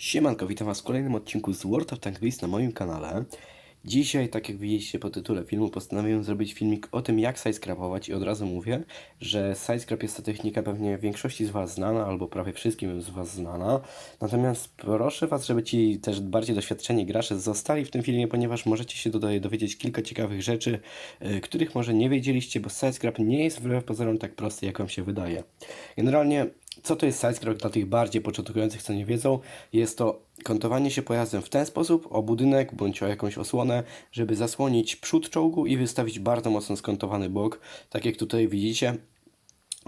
Siemanko, witam Was w kolejnym odcinku z World of Tank Beast na moim kanale. Dzisiaj, tak jak widzieliście po tytule filmu, postanowiłem zrobić filmik o tym, jak sidescrapować i od razu mówię, że sidescrap jest to technika pewnie większości z Was znana, albo prawie wszystkim z Was znana. Natomiast proszę Was, żeby ci też bardziej doświadczeni gracze zostali w tym filmie, ponieważ możecie się tutaj dowiedzieć kilka ciekawych rzeczy, y, których może nie wiedzieliście, bo sidescrap nie jest wbrew pozorom tak prosty, jak Wam się wydaje. Generalnie co to jest sidescrap dla tych bardziej początkujących, co nie wiedzą? Jest to kątowanie się pojazdem w ten sposób, o budynek bądź o jakąś osłonę, żeby zasłonić przód czołgu i wystawić bardzo mocno skontowany bok, tak jak tutaj widzicie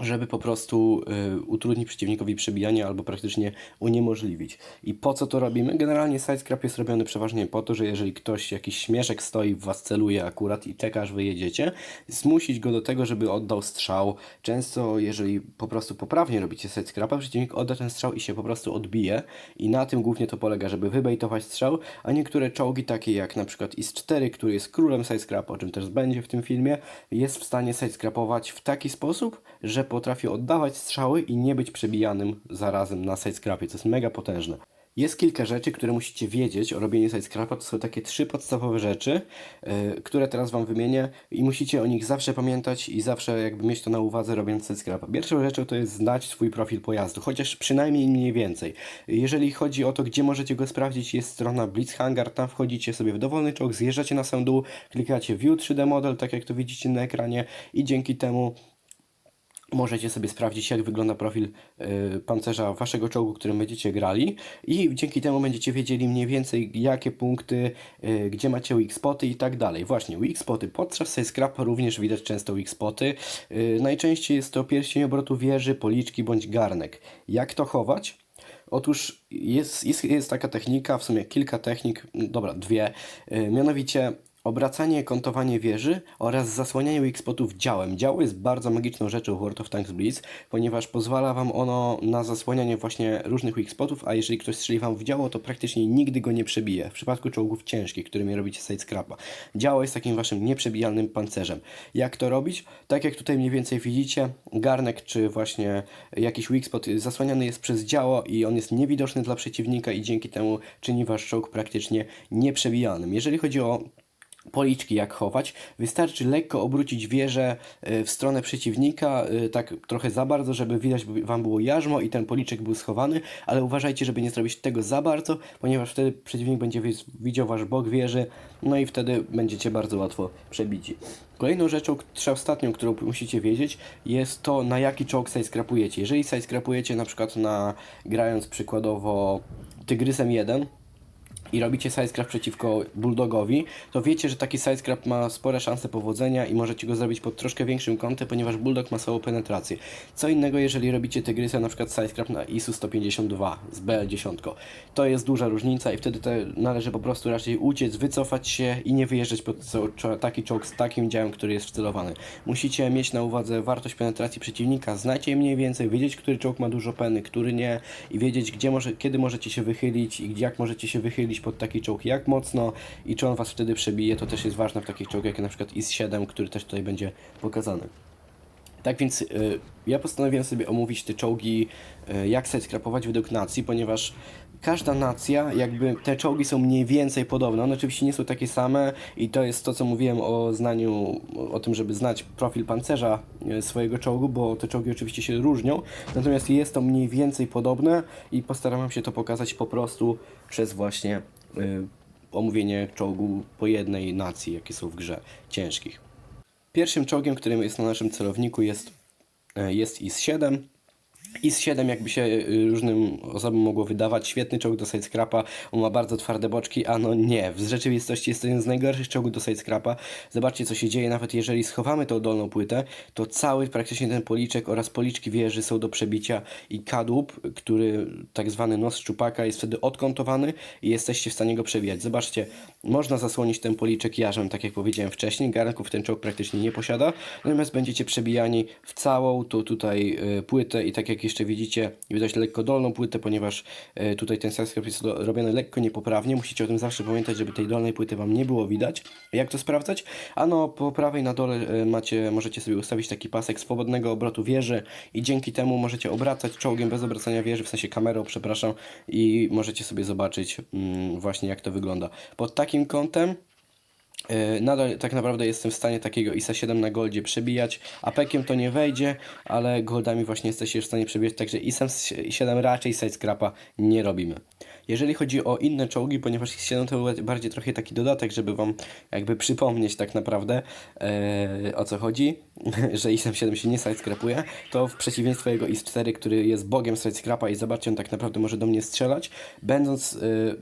żeby po prostu y, utrudnić przeciwnikowi przebijanie albo praktycznie uniemożliwić. I po co to robimy? Generalnie sidescrap jest robiony przeważnie po to, że jeżeli ktoś, jakiś śmieszek stoi, w was celuje akurat i czeka, wyjedziecie, zmusić go do tego, żeby oddał strzał. Często, jeżeli po prostu poprawnie robicie sidescrapa, przeciwnik odda ten strzał i się po prostu odbije i na tym głównie to polega, żeby wybejtować strzał, a niektóre czołgi takie jak na przykład IS-4, który jest królem sidescrapa, o czym też będzie w tym filmie, jest w stanie sidescrapować w taki sposób, że potrafi oddawać strzały i nie być przebijanym zarazem na sidescrapie, co jest mega potężne. Jest kilka rzeczy, które musicie wiedzieć o robieniu sidescrapa. To są takie trzy podstawowe rzeczy, yy, które teraz Wam wymienię i musicie o nich zawsze pamiętać i zawsze jakby mieć to na uwadze robiąc sidescrapa. Pierwszą rzeczą to jest znać swój profil pojazdu, chociaż przynajmniej mniej więcej. Jeżeli chodzi o to, gdzie możecie go sprawdzić, jest strona Blitzhanger, tam wchodzicie sobie w dowolny czołg, zjeżdżacie na sam dół, klikacie View 3D Model, tak jak to widzicie na ekranie i dzięki temu możecie sobie sprawdzić, jak wygląda profil y, pancerza waszego czołgu, którym będziecie grali i dzięki temu będziecie wiedzieli mniej więcej, jakie punkty, y, gdzie macie weak spoty i tak dalej. Właśnie, weak spoty. Podczas scrapa również widać często weak spoty. Y, najczęściej jest to pierścień obrotu wieży, policzki bądź garnek. Jak to chować? Otóż jest, jest, jest taka technika, w sumie kilka technik, dobra, dwie, mianowicie Obracanie, kątowanie wieży oraz zasłanianie weak spotów działem. Działo jest bardzo magiczną rzeczą w World of Tanks Blitz, ponieważ pozwala Wam ono na zasłanianie właśnie różnych weak spotów, a jeżeli ktoś strzeli Wam w działo, to praktycznie nigdy go nie przebije. W przypadku czołgów ciężkich, którymi robicie side scrapa. Działo jest takim Waszym nieprzebijalnym pancerzem. Jak to robić? Tak jak tutaj mniej więcej widzicie, garnek czy właśnie jakiś weak spot zasłaniany jest przez działo i on jest niewidoczny dla przeciwnika i dzięki temu czyni Wasz czołg praktycznie nieprzebijalnym. Jeżeli chodzi o policzki jak chować. Wystarczy lekko obrócić wieżę e, w stronę przeciwnika, e, tak trochę za bardzo, żeby widać Wam było jarzmo i ten policzek był schowany, ale uważajcie, żeby nie zrobić tego za bardzo, ponieważ wtedy przeciwnik będzie widział Wasz bok wieży, no i wtedy będziecie bardzo łatwo przebici. Kolejną rzeczą, ostatnią, którą musicie wiedzieć, jest to, na jaki czołg skrapujecie. Jeżeli skrapujecie na przykład na, grając przykładowo Tygrysem 1, i robicie sidescrap przeciwko Bulldogowi, to wiecie, że taki sidescrap ma spore szanse powodzenia i możecie go zrobić pod troszkę większym kątem, ponieważ Bulldog ma słabą penetrację. Co innego, jeżeli robicie Tygrysa na przykład sidescrap na ISU 152 z BL10. To jest duża różnica i wtedy należy po prostu raczej uciec, wycofać się i nie wyjeżdżać pod taki czołg z takim działem, który jest wcelowany. Musicie mieć na uwadze wartość penetracji przeciwnika, znać je mniej więcej, wiedzieć, który czołg ma dużo peny, który nie i wiedzieć, gdzie może, kiedy możecie się wychylić i jak możecie się wychylić pod taki czołg, jak mocno i czy on Was wtedy przebije, to też jest ważne w takich czołgach jak na przykład IS-7, który też tutaj będzie pokazany. Tak więc y, ja postanowiłem sobie omówić te czołgi, y, jak sobie skrapować według nacji, ponieważ każda nacja, jakby te czołgi są mniej więcej podobne. One oczywiście nie są takie same i to jest to, co mówiłem o znaniu, o tym, żeby znać profil pancerza y, swojego czołgu, bo te czołgi oczywiście się różnią. Natomiast jest to mniej więcej podobne i postaram się to pokazać po prostu przez właśnie y, omówienie czołgu po jednej nacji, jakie są w grze ciężkich. Pierwszym czołgiem, którym jest na naszym celowniku jest, e, jest IS-7. IS-7 jakby się y, różnym osobom mogło wydawać, świetny czołg do sidescrapa, on ma bardzo twarde boczki, a no nie, w rzeczywistości jest to jeden z najgorszych czołgów do sidescrapa. Zobaczcie co się dzieje, nawet jeżeli schowamy tą dolną płytę, to cały praktycznie ten policzek oraz policzki wieży są do przebicia. I kadłub, który tak zwany nos szczupaka jest wtedy odkątowany i jesteście w stanie go przebijać. Zobaczcie, można zasłonić ten policzek jarzem, tak jak powiedziałem wcześniej, garnków ten czołg praktycznie nie posiada, natomiast będziecie przebijani w całą tą tutaj y, płytę i tak jak jeszcze widzicie, widać lekko dolną płytę, ponieważ e, tutaj ten sidescrap jest robiony lekko niepoprawnie. Musicie o tym zawsze pamiętać, żeby tej dolnej płyty Wam nie było widać. Jak to sprawdzać? Ano, po prawej na dole e, macie, możecie sobie ustawić taki pasek swobodnego obrotu wieży i dzięki temu możecie obracać czołgiem bez obracania wieży, w sensie kamerą, przepraszam, i możecie sobie zobaczyć mm, właśnie jak to wygląda. Pod takim kątem Nadal tak naprawdę jestem w stanie takiego ISA 7 na goldzie przebijać. Apekiem to nie wejdzie, ale goldami właśnie jesteście w stanie przebijać, także ISA 7 raczej sidescrapa nie robimy. Jeżeli chodzi o inne czołgi, ponieważ IS-7 to był bardziej trochę taki dodatek, żeby wam jakby przypomnieć tak naprawdę e, o co chodzi, że IS-7 się nie sidescrapuje, to w przeciwieństwie jego IS-4, który jest bogiem sidescrapa i zobaczcie, on tak naprawdę może do mnie strzelać, będąc e,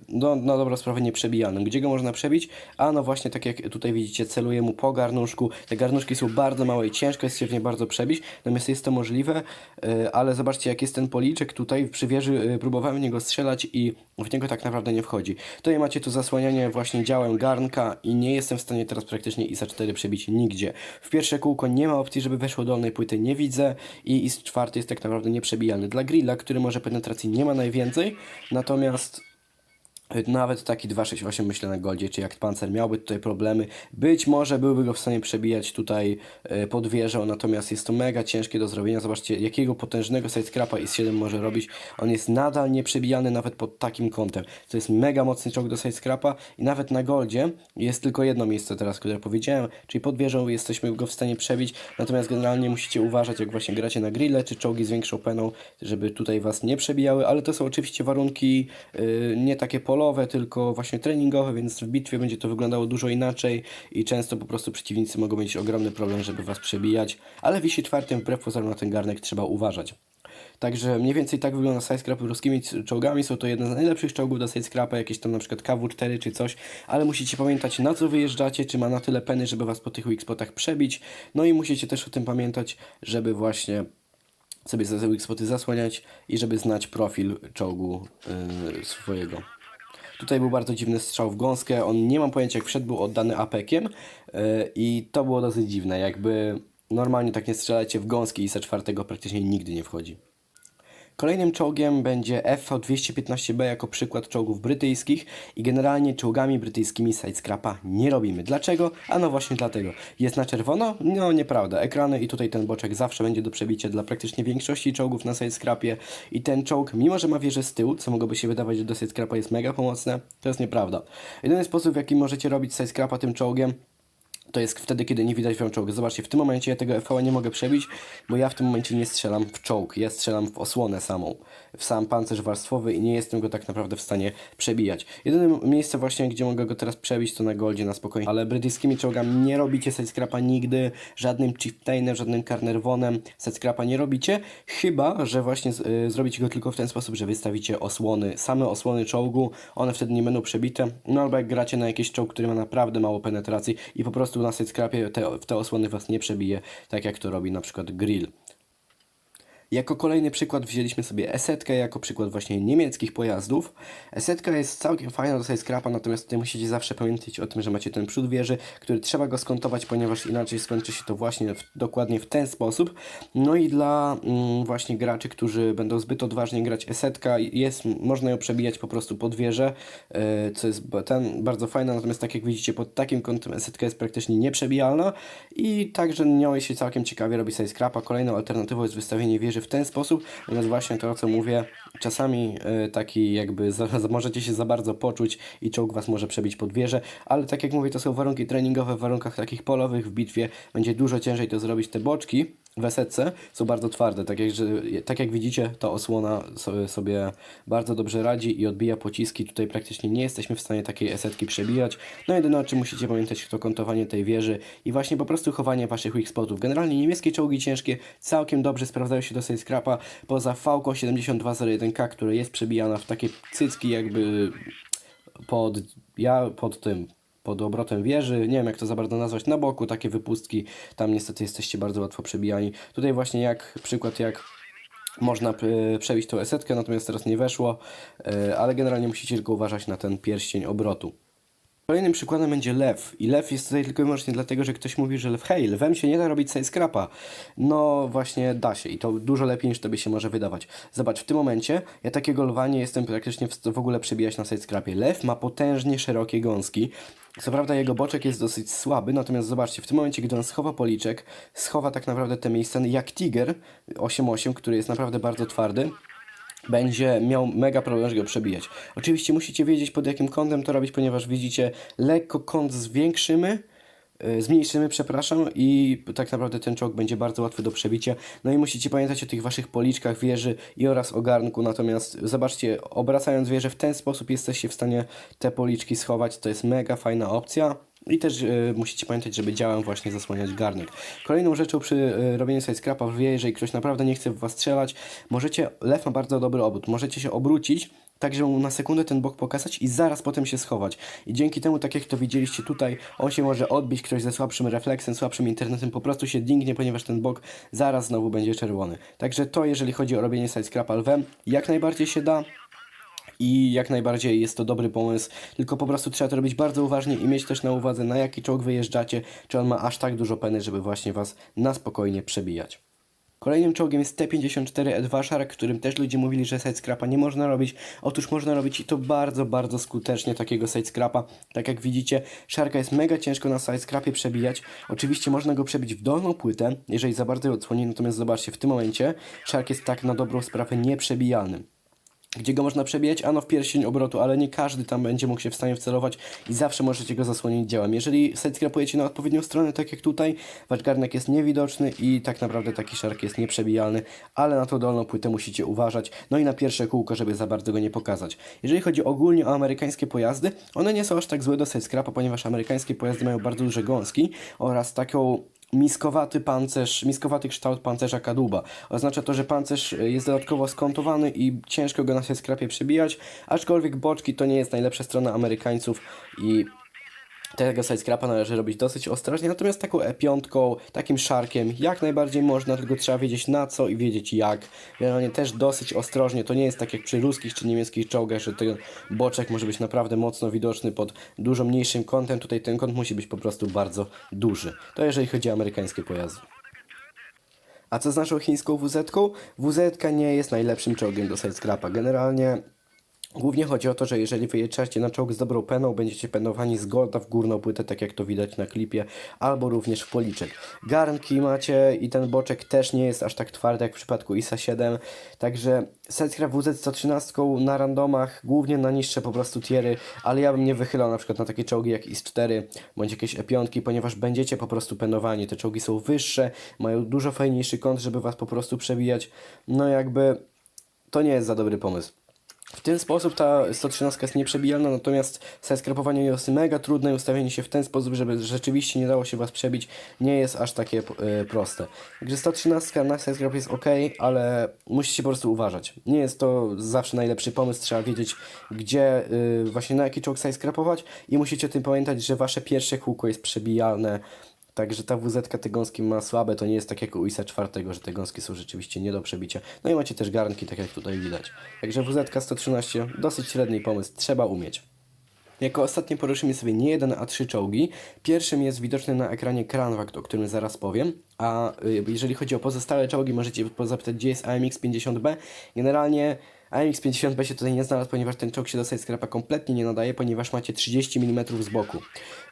no, na dobrą sprawę nieprzebijalnym. Gdzie go można przebić? A no właśnie tak jak tutaj widzicie, celuję mu po garnuszku. Te garnuszki są bardzo małe i ciężko jest się w nie bardzo przebić, natomiast jest to możliwe, e, ale zobaczcie jak jest ten policzek tutaj przy wieży, e, próbowałem w niego strzelać i w niego tak naprawdę nie wchodzi. Tutaj macie tu zasłanianie właśnie działem garnka i nie jestem w stanie teraz praktycznie ISA 4 przebić nigdzie. W pierwsze kółko nie ma opcji, żeby weszło dolnej płyty, nie widzę i IS 4 jest tak naprawdę nieprzebijalny. Dla grilla, który może penetracji nie ma najwięcej, natomiast nawet taki 268 myślę na goldzie, czy jak pancer miałby tutaj problemy, być może byłby go w stanie przebijać tutaj e, pod wieżą, natomiast jest to mega ciężkie do zrobienia. Zobaczcie, jakiego potężnego sidescrapa IS-7 może robić. On jest nadal nieprzebijalny nawet pod takim kątem. To jest mega mocny czołg do sidescrapa i nawet na goldzie jest tylko jedno miejsce teraz, które powiedziałem, czyli pod wieżą jesteśmy go w stanie przebić, natomiast generalnie musicie uważać, jak właśnie gracie na grille, czy czołgi z większą peną, żeby tutaj was nie przebijały, ale to są oczywiście warunki yy, nie takie polowe, tylko właśnie treningowe, więc w bitwie będzie to wyglądało dużo inaczej i często po prostu przeciwnicy mogą mieć ogromny problem, żeby was przebijać, ale w ISie czwartym wbrew pozorom na ten garnek trzeba uważać. Także mniej więcej tak wygląda sidescrapy ruskimi czołgami. Są to jedne z najlepszych czołgów do sidescrapa, jakieś tam na przykład KW4 czy coś, ale musicie pamiętać na co wyjeżdżacie, czy ma na tyle peny, żeby was po tych weak spotach przebić. No i musicie też o tym pamiętać, żeby właśnie sobie te weak spoty zasłaniać i żeby znać profil czołgu yy, swojego. Tutaj był bardzo dziwny strzał w gąskę. On nie mam pojęcia, jak wszedł, był oddany apekiem yy, i to było dosyć dziwne. Jakby normalnie tak nie strzelacie w gąski i se czwartego praktycznie nigdy nie wchodzi. Kolejnym czołgiem będzie FV215B jako przykład czołgów brytyjskich i generalnie czołgami brytyjskimi sidescrapa nie robimy. Dlaczego? A no właśnie dlatego. Jest na czerwono? No nieprawda. Ekrany i tutaj ten boczek zawsze będzie do przebicia dla praktycznie większości czołgów na sidescrapie i ten czołg, mimo że ma wieżę z tyłu, co mogłoby się wydawać, że do sidescrapa jest mega pomocne, to jest nieprawda. Jedyny sposób, w jaki możecie robić sidescrapa tym czołgiem, to jest wtedy, kiedy nie widać wam czołgu. Zobaczcie, w tym momencie ja tego FV nie mogę przebić, bo ja w tym momencie nie strzelam w czołg, ja strzelam w osłonę samą, w sam pancerz warstwowy i nie jestem go tak naprawdę w stanie przebijać. Jedyne miejsce właśnie, gdzie mogę go teraz przebić, to na goldzie, na spokojnie. Ale brytyjskimi czołgami nie robicie sidescrapa nigdy, żadnym chieftainem, żadnym carnervonem sidescrapa nie robicie, chyba, że właśnie z, y, zrobicie go tylko w ten sposób, że wystawicie osłony, same osłony czołgu, one wtedy nie będą przebite, no albo jak gracie na jakiś czołg, który ma naprawdę mało penetracji i po prostu na sidescrapie te, te osłony was nie przebije, tak jak to robi na przykład grill. Jako kolejny przykład wzięliśmy sobie Esetkę, jako przykład właśnie niemieckich pojazdów. Esetka jest całkiem fajna do sidescrapa, natomiast tutaj musicie zawsze pamiętać o tym, że macie ten przód wieży, który trzeba go skontować, ponieważ inaczej skończy się to właśnie w, dokładnie w ten sposób. No i dla mm, właśnie graczy, którzy będą zbyt odważnie grać Esetka, jest, można ją przebijać po prostu pod wieżę, yy, co jest ten, bardzo fajne, natomiast tak jak widzicie, pod takim kątem Esetka jest praktycznie nieprzebijalna i także nią się całkiem ciekawie robi sidescrapa. Kolejną alternatywą jest wystawienie wieży w ten sposób, natomiast właśnie to, o co mówię, czasami y, taki jakby za, możecie się za bardzo poczuć i czołg was może przebić pod wieżę, ale tak jak mówię, to są warunki treningowe, w warunkach takich polowych w bitwie będzie dużo ciężej to zrobić. Te boczki w esetce są bardzo twarde, tak jak, że, tak jak widzicie, ta osłona sobie, sobie bardzo dobrze radzi i odbija pociski. Tutaj praktycznie nie jesteśmy w stanie takiej esetki przebijać. No jedyne o czym musicie pamiętać to kontowanie tej wieży i właśnie po prostu chowanie waszych weak spotów. Generalnie niemieckie czołgi ciężkie całkiem dobrze sprawdzają się do sidescrapa, poza Falco 7201K, które jest przebijana w takie cycki jakby pod, ja, pod tym, pod obrotem wieży, nie wiem jak to za bardzo nazwać, na boku takie wypustki, tam niestety jesteście bardzo łatwo przebijani. Tutaj właśnie jak, przykład jak można e, przebić tą esetkę, natomiast teraz nie weszło, e, ale generalnie musicie tylko uważać na ten pierścień obrotu. Kolejnym przykładem będzie lew. I lew jest tutaj tylko i wyłącznie dlatego, że ktoś mówi, że lew, hej, lwem się nie da robić scrapa. No właśnie da się i to dużo lepiej niż tobie się może wydawać. Zobacz, w tym momencie ja takiego lwa nie jestem praktycznie w, ogóle przebijać na scrapie. Lew ma potężnie szerokie gąski. Co prawda jego boczek jest dosyć słaby, natomiast zobaczcie, w tym momencie, gdy on schowa policzek, schowa tak naprawdę te miejsca jak Tiger 8.8, który jest naprawdę bardzo twardy, będzie miał mega problem, żeby go przebijać. Oczywiście musicie wiedzieć pod jakim kątem to robić, ponieważ widzicie, lekko kąt zwiększymy, y, zmniejszymy, przepraszam, i tak naprawdę ten czołg będzie bardzo łatwy do przebicia. No i musicie pamiętać o tych waszych policzkach wieży i oraz o garnku, natomiast zobaczcie, obracając wieżę w ten sposób jesteście w stanie te policzki schować, to jest mega fajna opcja. I też y, musicie pamiętać, żeby działem właśnie zasłaniać garnek. Kolejną rzeczą przy y, robieniu side scrapa wie, jeżeli ktoś naprawdę nie chce w was strzelać, możecie, lew ma bardzo dobry obrót, możecie się obrócić, tak żeby mu na sekundę ten bok pokazać i zaraz potem się schować. I dzięki temu, tak jak to widzieliście tutaj, on się może odbić, ktoś ze słabszym refleksem, słabszym internetem po prostu się dingnie, ponieważ ten bok zaraz znowu będzie czerwony. Także to, jeżeli chodzi o robienie side scrapa lwem, jak najbardziej się da i jak najbardziej jest to dobry pomysł, tylko po prostu trzeba to robić bardzo uważnie i mieć też na uwadze, na jaki czołg wyjeżdżacie, czy on ma aż tak dużo peny, żeby właśnie Was na spokojnie przebijać. Kolejnym czołgiem jest T-54E2 Shark, którym też ludzie mówili, że sidescrapa nie można robić. Otóż można robić i to bardzo, bardzo skutecznie takiego sidescrapa. Tak jak widzicie, Sharka jest mega ciężko na sidescrapie przebijać. Oczywiście można go przebić w dolną płytę, jeżeli za bardzo ją odsłoni, natomiast zobaczcie, w tym momencie Shark jest tak na dobrą sprawę nieprzebijalny. Gdzie go można przebijać? Ano w pierścień obrotu, ale nie każdy tam będzie mógł się w stanie wcelować i zawsze możecie go zasłonić działem. Jeżeli sidescrapujecie na odpowiednią stronę, tak jak tutaj, wasz garnek jest niewidoczny i tak naprawdę taki szark jest nieprzebijalny, ale na tą dolną płytę musicie uważać, no i na pierwsze kółko, żeby za bardzo go nie pokazać. Jeżeli chodzi ogólnie o amerykańskie pojazdy, one nie są aż tak złe do sidescrapa, ponieważ amerykańskie pojazdy mają bardzo duże gąski oraz taką miskowaty pancerz, miskowaty kształt pancerza kadłuba. Oznacza to, że pancerz jest dodatkowo skontowany i ciężko go na się skrapie przebijać, aczkolwiek boczki to nie jest najlepsza strona Amerykańców i tego sidescrapa należy robić dosyć ostrożnie, natomiast taką E5, takim szarkiem jak najbardziej można, tylko trzeba wiedzieć na co i wiedzieć jak. Generalnie też dosyć ostrożnie, to nie jest tak jak przy ruskich czy niemieckich czołgach, że ten boczek może być naprawdę mocno widoczny pod dużo mniejszym kątem, tutaj ten kąt musi być po prostu bardzo duży. To jeżeli chodzi o amerykańskie pojazdy. A co z naszą chińską WZ? -ką? WZ nie jest najlepszym czołgiem do sidescrapa. Generalnie Głównie chodzi o to, że jeżeli wyjeżdżacie na czołg z dobrą peną, będziecie penowani z golda w górną płytę, tak jak to widać na klipie, albo również w policzek. Garnki macie i ten boczek też nie jest aż tak twardy jak w przypadku ISA 7, także setka WZ 113 na randomach, głównie na niższe po prostu tiery, ale ja bym nie wychylał na przykład na takie czołgi jak IS-4 bądź jakieś E5, ponieważ będziecie po prostu penowani. Te czołgi są wyższe, mają dużo fajniejszy kąt, żeby was po prostu przebijać. No jakby to nie jest za dobry pomysł. W ten sposób ta 113 jest nieprzebijalna, natomiast skrępowanie jest mega trudne i ustawienie się w ten sposób, żeby rzeczywiście nie dało się Was przebić, nie jest aż takie y, proste. Także 113 na skręp jest ok, ale musicie po prostu uważać. Nie jest to zawsze najlepszy pomysł, trzeba wiedzieć, gdzie y, właśnie na jaki czołg skrępować i musicie o tym pamiętać, że Wasze pierwsze kółko jest przebijalne. Także ta WZ te gąski ma słabe, to nie jest tak jak u ISA 4, że te gąski są rzeczywiście nie do przebicia. No i macie też garnki, tak jak tutaj widać. Także WZ 113, dosyć średni pomysł, trzeba umieć. Jako ostatnie poruszymy sobie nie jeden, a trzy czołgi. Pierwszym jest widoczny na ekranie Kranwakt, o którym zaraz powiem. A y, jeżeli chodzi o pozostałe czołgi, możecie zapytać, gdzie jest AMX 50B. Generalnie AMX 50B się tutaj nie znalazł, ponieważ ten czołg się do sidescrapa kompletnie nie nadaje, ponieważ macie 30 mm z boku.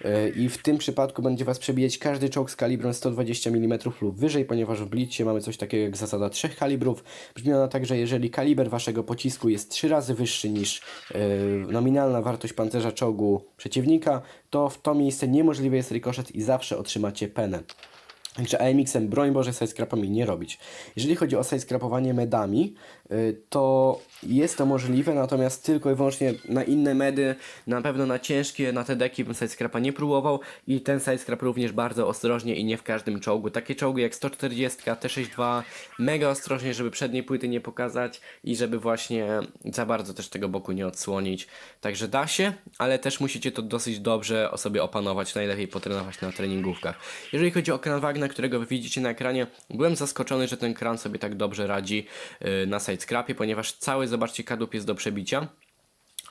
Yy, I w tym przypadku będzie Was przebijać każdy czołg z kalibrem 120 mm lub wyżej, ponieważ w Blitzcie mamy coś takiego jak zasada trzech kalibrów. Brzmi ona tak, że jeżeli kaliber Waszego pocisku jest 3 razy wyższy niż yy, nominalna wartość pancerza czołgu przeciwnika, to w to miejsce niemożliwy jest rykoszet i zawsze otrzymacie penę. Także AMX-em broń Boże sidescrapami nie robić. Jeżeli chodzi o sidescrapowanie medami, to jest to możliwe, natomiast tylko i wyłącznie na inne medy, na pewno na ciężkie, na te deki bym sidescrapa nie próbował i ten sidescrap również bardzo ostrożnie i nie w każdym czołgu. Takie czołgi jak 140, T62, mega ostrożnie, żeby przedniej płyty nie pokazać i żeby właśnie za bardzo też tego boku nie odsłonić. Także da się, ale też musicie to dosyć dobrze o sobie opanować, najlepiej potrenować na treningówkach. Jeżeli chodzi o kran Wagner, którego wy widzicie na ekranie, byłem zaskoczony, że ten kran sobie tak dobrze radzi yy, na sidescrapie, ponieważ cały, zobaczcie, kadłub jest do przebicia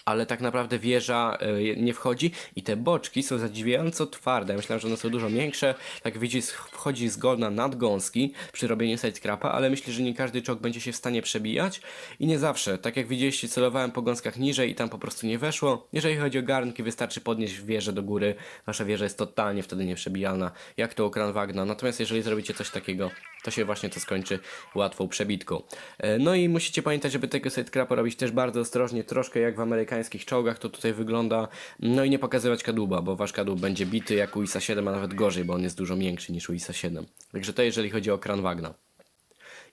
ale tak naprawdę wieża e, nie wchodzi i te boczki są zadziwiająco twarde. Myślałem, że one są dużo większe. Tak widzisz, wchodzi zgodna nadgąski przy robieniu sidescrapa, ale myślę, że nie każdy czołg będzie się w stanie przebijać i nie zawsze. Tak jak widzieliście, celowałem po gąskach niżej i tam po prostu nie weszło. Jeżeli chodzi o garnki, wystarczy podnieść wieżę do góry. Wasza wieża jest totalnie wtedy nieprzebijalna, jak to u Kranwagna. Natomiast jeżeli zrobicie coś takiego, to się właśnie to skończy łatwą przebitką. E, No i musicie pamiętać, żeby tego sidecrapa robić też bardzo ostrożnie, troszkę jak w amerykańskich czołgach to tutaj wygląda. No i nie pokazywać kadłuba, bo wasz kadłub będzie bity jak u ISA 7, a nawet gorzej, bo on jest dużo większy niż u ISA 7. Także to jeżeli chodzi o Kranwagna.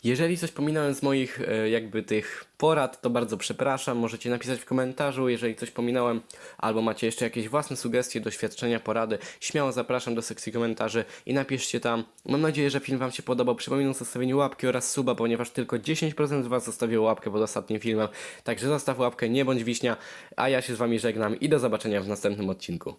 Jeżeli coś pominąłem z moich e, jakby tych porad, to bardzo przepraszam. Możecie napisać w komentarzu, jeżeli coś pominąłem, albo macie jeszcze jakieś własne sugestie, doświadczenia, porady. Śmiało zapraszam do sekcji komentarzy i napiszcie tam. Mam nadzieję, że film Wam się podobał. Przypominam o zostawieniu łapki oraz suba, ponieważ tylko 10% z Was zostawiło łapkę pod ostatnim filmem. Także zostaw łapkę, nie bądź wiśnia, a ja się z Wami żegnam i do zobaczenia w następnym odcinku.